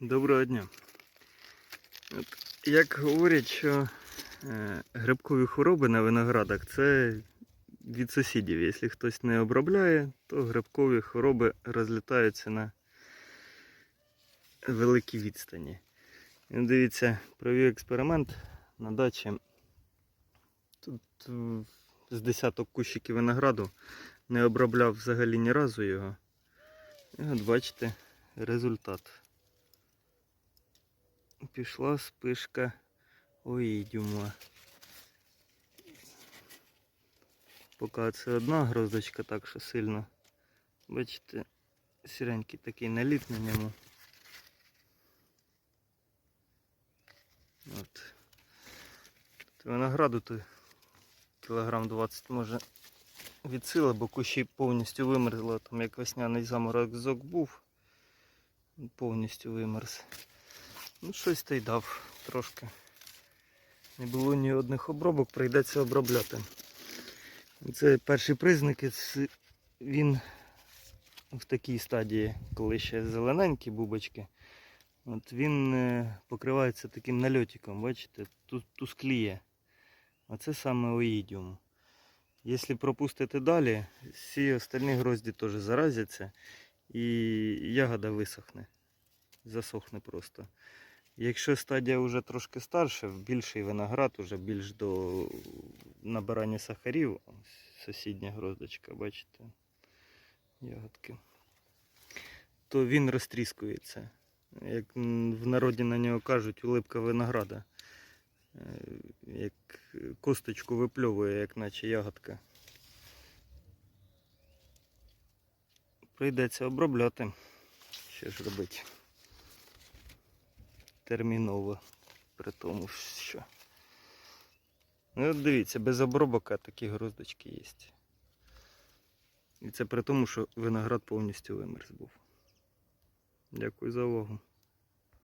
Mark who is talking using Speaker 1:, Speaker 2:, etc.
Speaker 1: Доброго дня. От, як говорять, що е, грибкові хвороби на виноградах це від сусідів. Якщо хтось не обробляє, то грибкові хвороби розлітаються на великій відстані. Дивіться, провів експеримент на дачі. Тут з десяток кущиків винограду не обробляв взагалі ні разу його. І от бачите результат. Пішла спишка оїдіума. Поки це одна гроздочка так що сильно. Бачите, сіренький такий наліт на ньому. От. Тут винограду то кілограм 20 може від сили, бо кущі повністю вимерзло. Там як весняний заморозок був, повністю вимерз. Ну, щось та й дав трошки. Не було ні одних обробок, прийдеться обробляти. Це перші признаки, він в такій стадії, коли ще зелененькі бубочки. От він е, покривається таким нальотиком, бачите, тускліє. А це саме оїдіум. Якщо пропустити далі, всі остальні грозді теж заразяться і ягода висохне. Засохне просто. Якщо стадія вже трошки старша, більший виноград, уже більш до набирання сахарів, сусідня гроздочка, бачите, ягодки, то він розтріскується. Як в народі на нього кажуть, улипка винограда. Е, Як косточку випльовує, як наче ягодка. Прийдеться обробляти. Що ж робити? Терміново. При тому, що. Ну, от дивіться, без обробок такі гроздочки є. І це при тому, що виноград повністю вимерз був. Дякую за увагу.